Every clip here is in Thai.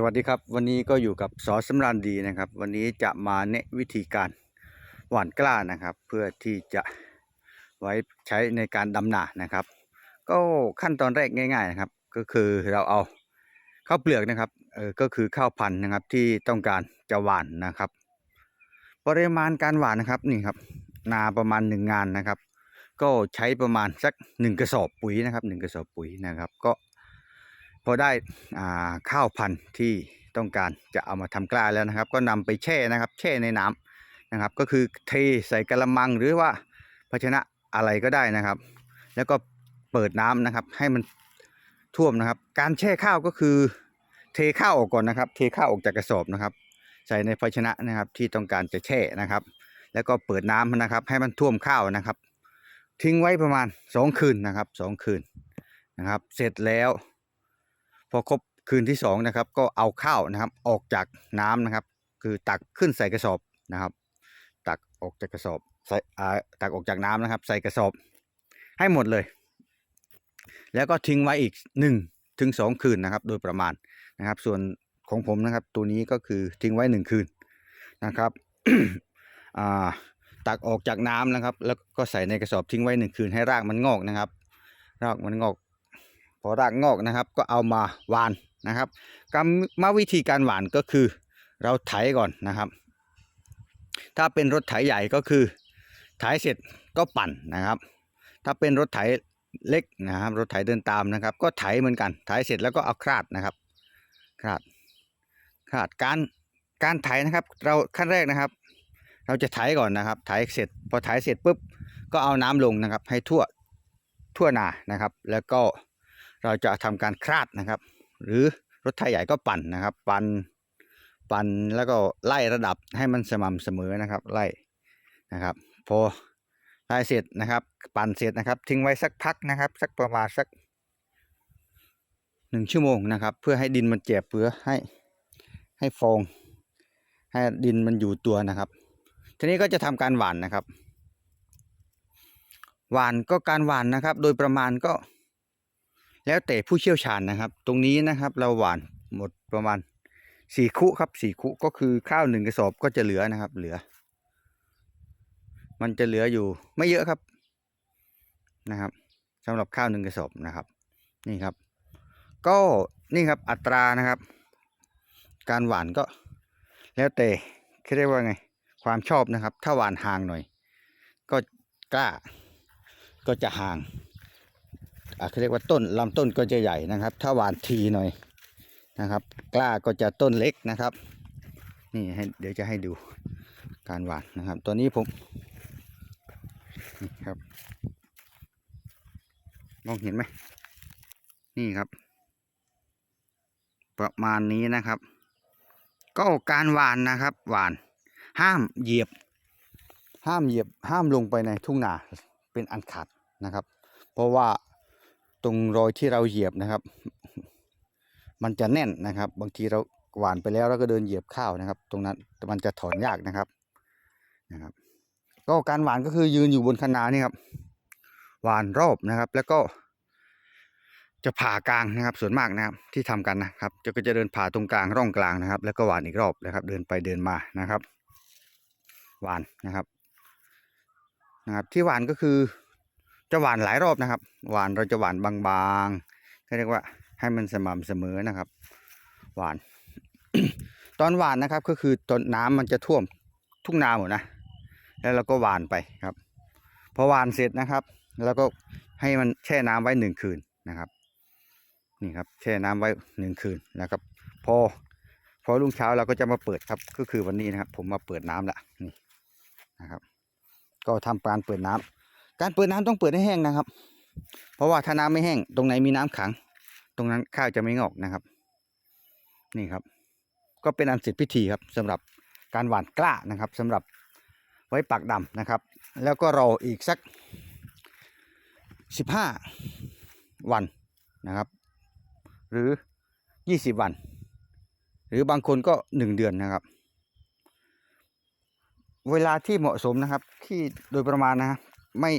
สวัสดีครับ วันนี้ก็อยู่กับสอสำราญดีนะครับ วันนี้จะมาแนะวิธีการหว่านกล้านะครับ เพื่อที่จะไว้ใช้ในการดำนานะครับ ก็ขั้นตอนแรกง่าย ๆนะครับ ก็คือเราเอาข้าวเปลือกนะครับเออก็คือข้าวพันธุ์นะครับที่ต้องการจะหว่านนะครับ ปริมาณการหว่านนะครับนี่ครับ นาประมาณหนึ่งงานนะครับ ก็ใช้ประมาณสักหนึ่งกระสอบปุ๋ยนะครับหนึ่งกระสอบปุ๋ยนะครับ ก็ พอได้ข้าวพันธุ์ที่ต้องการจะเอามาทำกล้าแล้วนะครับ ก็นำไปแช่นะครับ แช่ในน้ำนะครับ ก็คือเทใส่กระมังหรือว่าภาชนะอะไรก็ได้นะครับ แล้วก็เปิดน้ำนะครับ ให้มันท่วมนะครับ การแช่ข้าวก็คือ เทข้าวออกก่อนนะครับ เทข้าวออกจากกระสอบนะครับ ใส่ในภาชนะนะครับที่ต้องการจะแช่นะครับ แล้วก็เปิดน้ำนะครับ ให้มันท่วมข้าวนะครับ ทิ้งไว้ประมาณสองคืนนะครับสองคืนนะครับ เสร็จแล้ว พอครบคืนที่สองนะครับ ก็เอาข้าวนะครับ ออกจากน้ำนะครับ คือตักขึ้นใส่กระสอบนะครับ ตักออกจากกระสอบใส่ตักออกจากน้ำนะครับ ใส่กระสอบ ให้หมดเลย แล้วก็ทิ้งไว้อีกหนึ่งถึงสองคืนนะครับ โดยประมาณนะครับ ส่วนของผมนะครับ ตัวนี้ก็คือทิ้งไว้หนึ่งคืนนะครับตักออกจากน้ำนะครับ แล้วก็ใส่ในกระสอบทิ้งไว้หนึ่งคืนให้รากมันงอกนะครับ รากมันงอก พอรากงอกนะครับ ก็เอามาหวานนะครับกรรมวิธีการหวานก็คือเราไถก่อนนะครับ ถ้าเป็นรถไถใหญ่ก็คือไถเสร็จก็ปั่นนะครับ ถ้าเป็นรถไถเล็กนะครับ รถไถเดินตามนะครับ ก็ไถเหมือนกันไถเสร็จแล้วก็เอาคราดนะครับคราดคราดการการไถนะครับ เราขั้นแรกนะครับ เราจะไถก่อนนะครับ ไถเสร็จ พอไถเสร็จปุ๊บก็เอาน้ำลงนะครับ ให้ทั่วทั่วนานะครับ แล้วก็ เราจะทำการคลาดนะครับ หรือรถไถใหญ่ก็ปั่นนะครับ ปั่นปั่นแล้วก็ไล่ระดับให้มันสม่ำเสมอนะครับ ไล่นะครับ พอไล่เสร็จนะครับ ปั่นเสร็จนะครับ ทิ้งไว้สักพักนะครับ สักประมาณสักหนึ่งชั่วโมงนะครับ เพื่อให้ดินมันเจ็บเพื่อให้ให้ฟอง ให้ดินมันอยู่ตัวนะครับ ทีนี้ก็จะทำการหว่านนะครับ หว่านก็การหว่านนะครับ โดยประมาณก็ แล้วแต่ผู้เชี่ยวชาญนะครับ ตรงนี้นะครับเราหว่านหมดประมาณสี่คุครับสี่คุก็คือข้าวหนึ่งกระสอบก็จะเหลือนะครับ เหลือ มันจะเหลืออยู่ไม่เยอะครับนะครับสำหรับข้าวหนึ่งกระสอบนะครับ นี่ครับ ก็นี่ครับอัตรานะครับ การหว่านก็ แล้วแต่เขาเรียกว่าไง ความชอบนะครับ ถ้าหว่านห่างหน่อย ก็กล้าก็จะห่าง เขาเรียกว่าต้นลำต้นก็จะใหญ่นะครับ ถ้าหวานทีหน่อยนะครับ กล้าก็จะต้นเล็กนะครับ นี่ให้เดี๋ยวจะให้ดูการหวานนะครับตัวนี้ผมนี่ครับ มองเห็นไหมนี่ครับ ประมาณนี้นะครับ ก็การหวานนะครับ หวาน ห้ามเหยียบ ห้ามเหยียบห้ามลงไปในทุ่งนาเป็นอันขาดนะครับ เพราะว่า ตรงรอยที่เราเหยียบนะครับ มันจะแน่นนะครับ บางทีเราหวานไปแล้วเราก็เดินเหยียบข้าวนะครับ ตรงนั้นมันจะถอนยากนะครับนะครับ ก็การหวานก็คือยืนอยู่บนคะนานี่ครับ หวานรอบนะครับ แล้วก็ จะผ่ากลางนะครับ ส่วนมากนะครับ ที่ทำกันนะครับจะก็จะเดินผ่าตรงกลางร่องกลางนะครับ แล้วก็หวานอีกรอบนะครับ เดินไปเดินมานะครับ หวานนะครับนะครับ ที่หวานก็คือ จะหวานหลายรอบนะครับ หวานเราจะหวานบางๆเขาเรียกว่าให้มันสม่ำเสมอนะครับ หวาน ตอนหวานนะครับก็คือตอนน้ำมันจะท่วมทุ่งนาหมดนะแล้วเราก็หวานไปครับพอหวานเสร็จนะครับ แล้วก็ให้มันแช่น้ำไว้หนึ่งคืนนะครับนี่ครับแช่น้ำไว้หนึ่งคืนนะครับ พอพอรุ่งเช้าเราก็จะมาเปิดครับ ก็คือวันนี้นะครับ ผมมาเปิดน้ำละนี่นะครับ ก็ทำการเปิดน้ำ การเปิดน้ำต้องเปิดให้แห้งนะครับ เพราะว่าถ้าน้ำไม่แห้ง ตรงไหนมีน้ำขัง ตรงนั้นข้าวจะไม่งอกนะครับ นี่ครับ ก็เป็นอันเสร็จพิธีครับสำหรับการหว่านกล้านะครับสำหรับไว้ปักดำนะครับ แล้วก็รออีกสักสิบห้าวันนะครับ หรือยี่สิบวัน หรือบางคนก็หนึ่งเดือนนะครับ เวลาที่เหมาะสมนะครับ ที่โดยประมาณนะครับ ไม่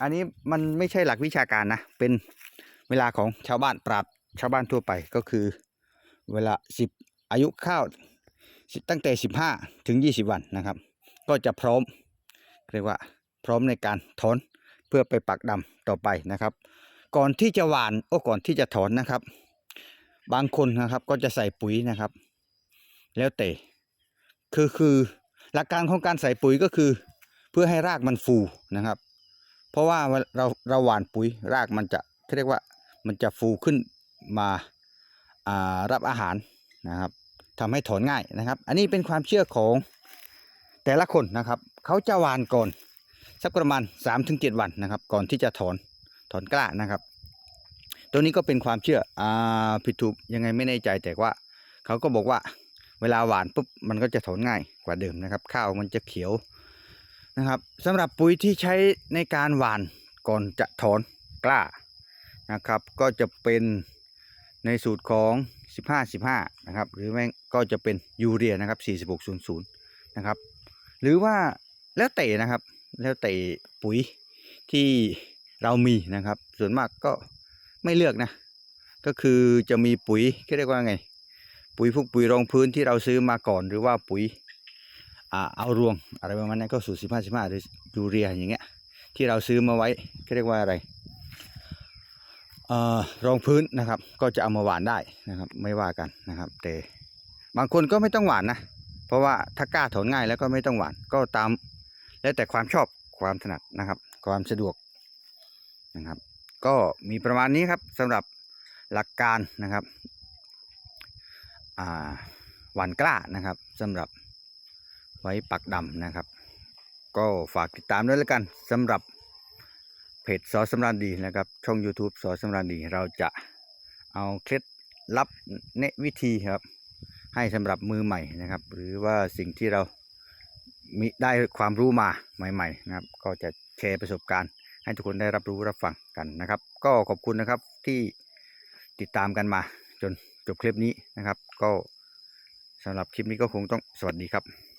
อันนี้มันไม่ใช่หลักวิชาการนะ เป็นเวลาของชาวบ้านปราบชาวบ้านทั่วไปก็คือ เวลาสิบอายุข้าวตั้งแต่สิบห้าถึงยี่สิบวันนะครับ ก็จะพร้อมเรียกว่าพร้อมในการถอนเพื่อไปปักดำต่อไปนะครับ ก่อนที่จะหว่านโอ้ก่อนที่จะถอนนะครับ บางคนนะครับก็จะใส่ปุ๋ยนะครับ แล้วแต่คือคือหลักการของการใส่ปุ๋ยก็คือ เพื่อให้รากมันฟูนะครับ เพราะว่าเราเราหว่านปุ๋ยรากมันจะเขาเรียกว่ามันจะฟูขึ้นมาารับอาหารนะครับทำให้ถอนง่ายนะครับ อันนี้เป็นความเชื่อของแต่ละคนนะครับ เขาจะหว่านก่อนสักประมาณ 3-7 วันนะครับ ก่อนที่จะถอนถอนกล้านะครับ ตัวนี้ก็เป็นความเชื่ออ่าผิดถูกยังไงไม่แน่ใจแต่ว่าเขาก็บอกว่าเวลาหวานปุ๊บมันก็จะถอนง่ายกว่าเดิมนะครับ ข้าวมันจะเขียว นะครับสำหรับปุ๋ยที่ใช้ในการหว่านก่อนจะถอนกล้านะครับ ก็จะเป็นในสูตรของ 15 15 นะครับ หรือไม่ก็จะเป็นยูเรียนะครับ 4600 นะครับ หรือว่าแล้วแต่นะครับ แล้วแต่ปุ๋ยที่เรามีนะครับ ส่วนมากก็ไม่เลือกนะ ก็คือจะมีปุ๋ยเรียกว่าไง ปุ๋ยพวกปุ๋ยรองพื้นที่เราซื้อมาก่อน หรือว่าปุ๋ย เอารวงอะไรประมาณนั้นก็สูตรสิบห้าสิบห้าหรือยูเรียอย่างเงี้ยที่เราซื้อมาไว้เขาเรียกว่าอะไรอรองพื้นนะครับ ก็จะเอามาหวานได้นะครับ ไม่ว่ากันนะครับ แต่บางคนก็ไม่ต้องหวานนะ เพราะว่าถ้ากล้าถอนง่ายแล้วก็ไม่ต้องหวานก็ตาม แล้วแต่ความชอบความถนัดนะครับ ความสะดวกนะครับ ก็มีประมาณนี้ครับสำหรับหลักการนะครับหวานกล้านะครับสำหรับ ไว้ปักดำนะครับ ก็ฝากติดตามด้วยแล้วกันสำหรับเพจสอสำราญดีนะครับ ช่อง YouTube สอสำราญดี เราจะเอาเคล็ดลับแนวิธีครับ ให้สำหรับมือใหม่นะครับ หรือว่าสิ่งที่เรามีได้ความรู้มาใหม่ ๆ นะครับ ก็จะแชร์ประสบการณ์ ให้ทุกคนได้รับรู้รับฟังกันนะครับ ก็ขอบคุณนะครับที่ติดตามกันมา จนจบคลิปนี้นะครับ ก็สำหรับคลิปนี้ก็คงต้องสวัสดีครับ